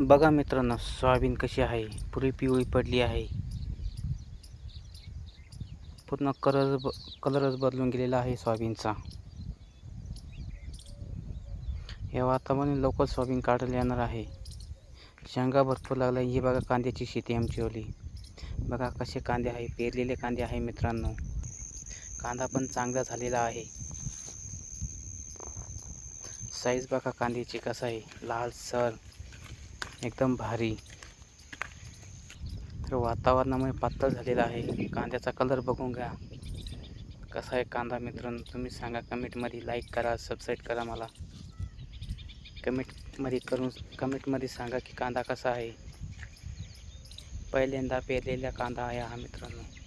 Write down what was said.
बघा मित्रांनो सोयाबीन कशी आहे? पुरी पिवळी पडली आहे. पूर्ण कलर ब कलरच बदलून गेलेला आहे सोयाबीनचा. या वातावरणाने लवकर सोयाबीन काढलं येणार आहे. शेंगा भरपूर लागला ही बघा कांद्याची शेती आमची ओली. बघा कसे कांदे आहे पेरलेले कांदे आहे मित्रांनो. कांदा पण चांगला झालेला आहे. साईज बघा कांद्याची कसं आहे. लाल सर. एकदम भारी. तर वातावरणामुळे पातळ झालेला आहे. कांद्याचा कलर बघून घ्या. कसा आहे कांदा मित्रांनो? तुम्ही सांगा. कमेंटमध्ये लाईक करा सबस्क्राईब करा मला. कमेंटमध्ये करून कमेंटमध्ये सांगा की कांदा कसा आहे. पहिल्यांदा पेरलेला कांदा आहे हा मित्रांनो.